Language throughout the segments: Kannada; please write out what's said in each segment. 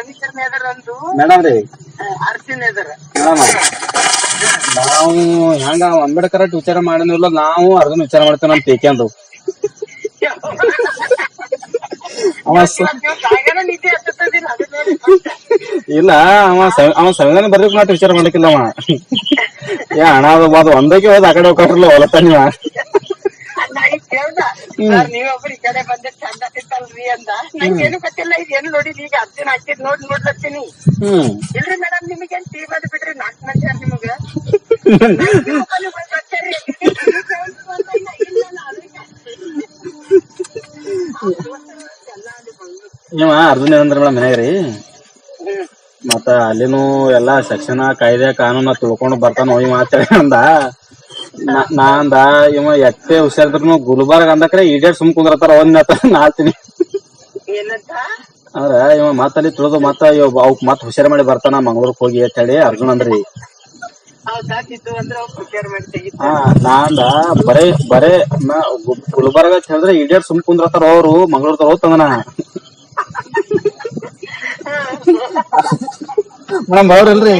ರವಿಚಂದ್ರ ಎದರ್ ಒಂದು ಮೇಡಮ್ ರೀ. ಅರ್ಜುನ್ ಎದರ್ ಮೇಡಮ್ ನಾವು ಹೆಂಗ ಅಂಬೇಡ್ಕರ್ ವಿಚಾರ ಮಾಡಿಲ್ಲ ನಾವು ಅರ್ಧನ ವಿಚಾರ ಮಾಡ್ತೇವೆ ನಮ್ ನೋಡಿ ಇಲ್ಲ ಅವ ಅವ ಸಂವಿಧಾನ ಬರ್ಬೇಕು ಮಾತ್ರ ವಿಚಾರ ಮಾಡ್ಲಿಕ್ಕಿಲ್ಲ ಅವ. ಏ ಹಣ ಅದು ಅದು ಒಂದಕ್ಕೆ ಹೋದ್ ಆ ಕಡೆ ಹೋಗ್ಲ ಹೊಲತ್ತ ನೀವ. ನೀವೊಬ್ರು ಈ ಕಡೆ ಬಂದ್ರೆ ಚಂದ ಅಂತ ಅಂದ. ನಂಗೇನು ಗೊತ್ತಿಲ್ಲ ಇದೇನು ನೋಡಿದ್ ಈಗ ಅರ್ಜುನ್ ಹಾಕಿದ್ ನೋಡಿ ನೋಡ್ಲತ್ತೀನಿ. ಹ್ಮ್. ಇಲ್ರಿ ಮೇಡಮ್ ನಿಮಗೇನ್ ಟೀ ಬಂದ್ ಬಿಡ್ರಿ ನಾಲ್ಕು ಮಂದಿ ಯಾರ್ ನಿಮಗ? ನೀವ ಅರ್ಜುನ್ ಏನಂದ್ರ ಮೇಡಮ್ ಮನೆಯಾಗ್ರಿ ರೀ ಮತ್ತ ಅಲ್ಲಿನೂ ಎಲ್ಲಾ ಶಿಕ್ಷಣ ಕಾಯ್ದೆ ಕಾನೂನ ತಿಳ್ಕೊಂಡು ಬರ್ತಾನ ಇವ ಅಂತೇಳಿ ಅಂದ. ನಾ- ನಾ ಅಂದ ಇವ ಎಟ್ಟೆ ಹುಷಾರಿದ್ರು ಗುಲ್ಬರ್ಗ ಅಂದಕ್ರೆ ಈಡೇಟ್ ಸುಮ್ ಕುಂದ್ರತಾರ ಒಂದ್ ನಾಳ್ತೀನಿ ಅಂದ್ರ ಇವ ಮತ್ತಲ್ಲಿ ತುಳಿದು ಮತ್ತ ಇವ್ ಅವಕ್ ಮತ್ ಹುಷಾರ್ ಮಾಡಿ ಬರ್ತಾನ ಮಂಗ್ಳೂರ್ಕ್ ಹೋಗಿ ಅಂತ ಹೇಳಿ ಅರ್ಜುನ್ ಅಂದ್ರಿ. ನಾಂದ ಬರೇ ಬರೇ ನಾ ಗುಲ್ಬರ್ಗ ಅಂತ ಹೇಳಿದ್ರೆ ಈಡೇಟ್ ಸುಮ್ ಕುಂದ್ರತಾರ ಅವ್ರು ಮಂಗ್ಳೂರ್ ಹೋಗ್ತಂದನ ಮೇಡಮ್ ಅವ್ರಿಲ್ರಿ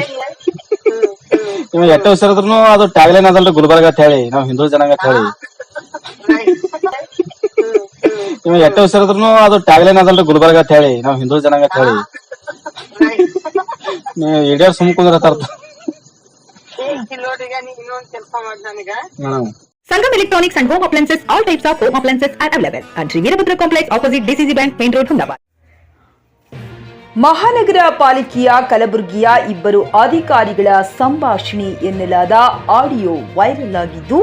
ನೀವು ಎಟ್ಟ ಉಸಿರಿದ್ರು ಅದು ಟ್ಯಾಗ್ಲೈನ್ ಅದಲ್ರಿ ಗುಲ್ಬರ್ಗ ಅಂತ ಹೇಳಿ. ನಾವ್ ಹಿಂದೂ ಜನಾಂಗ ಅಂತ ಹೇಳಿ. ನೀವು ಎಟ್ಟ ಉಸಿರಿದ್ರು ಅದು ಟ್ಯಾಗ್ಲೈನ್ ಅದಲ್ರಿ ಗುಲ್ಬರ್ಗ ಅಂತ ಹೇಳಿ. ನಾವ್ ಹಿಂದೂ ಜನಾಂಗ ಅಂತ ಹೇಳಿ. ನೀವು ಇಡಿಯರ್ ಸುಮ್ಕುಂದ್ರ ತರ್ತ Sangam electronics and home appliances all types of home appliances are available and Shri Veerabhadra complex opposite DCC bank main road Humnabad ಮಹಾನಗರ ಪಾಲಿಕೆಯ ಕಲಬುರಗಿಯ ಇಬ್ಬರು ಅಧಿಕಾರಿಗಳ ಸಂಭಾಷಣೆ ಎನ್ನಲಾದ ಆಡಿಯೋ ವೈರಲ್ ಆಗಿದ್ದು,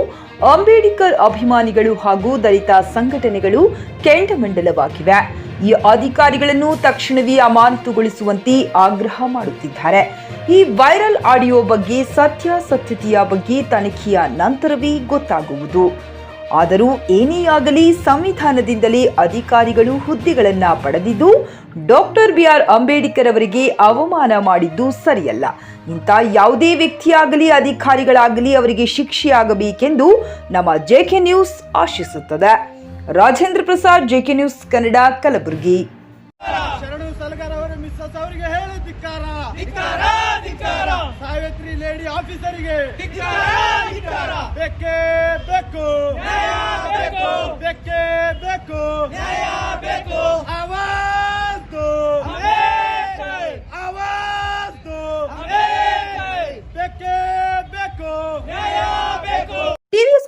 ಅಂಬೇಡ್ಕರ್ ಅಭಿಮಾನಿಗಳು ಹಾಗೂ ದಲಿತ ಸಂಘಟನೆಗಳು ಕೆಂಡಮಂಡಲವಾಗಿವೆ. ಈ ಅಧಿಕಾರಿಗಳನ್ನು ತಕ್ಷಣವೇ ಅಮಾನತುಗೊಳಿಸುವಂತೆ ಆಗ್ರಹ ಮಾಡುತ್ತಿದ್ದಾರೆ. ಈ ವೈರಲ್ ಆಡಿಯೋ ಬಗ್ಗೆ ಸತ್ಯಾಸತ್ಯತೆಯ ಬಗ್ಗೆ ತನಿಖೆಯ ನಂತರವೇ ಗೊತ್ತಾಗುವುದು. ಆದರೂ ಏನೇ ಆಗಲಿ, ಸಂವಿಧಾನದಿಂದಲೇ ಅಧಿಕಾರಿಗಳು ಹುದ್ದೆಗಳನ್ನು ಪಡೆದಿದ್ದು ಡಾಕ್ಟರ್ ಬಿ ಆರ್ ಅಂಬೇಡ್ಕರ್ ಅವರಿಗೆ ಅವಮಾನ ಮಾಡಿದ್ದು ಸರಿಯಲ್ಲ. ಇಂಥ ಯಾವುದೇ ವ್ಯಕ್ತಿಯಾಗಲಿ ಅಧಿಕಾರಿಗಳಾಗಲಿ ಅವರಿಗೆ ಶಿಕ್ಷೆಯಾಗಬೇಕೆಂದು ನಮ್ಮ J K news ಆಶಿಸುತ್ತದೆ. Rajendra Prasad J K news Kannada Kalaburagi. Sharanu Salagar ಅವರ ಮಿಸ್ಸಸ್ ಅವರಿಗೆ ಹೇಳಿ ಧಿಕ್ಕಾರ. ಸಾವಿತ್ರಿ ಲೇಡಿ ಆಫೀಸರಿಗೆ ಬೇಕೇ ಬೇಕು ಬೇಕೇ ಬೇಕು ಆವಾಜು ಆವಾಜು ಬೇಕೇ ಬೇಕು ಟಿವಿಎಸ್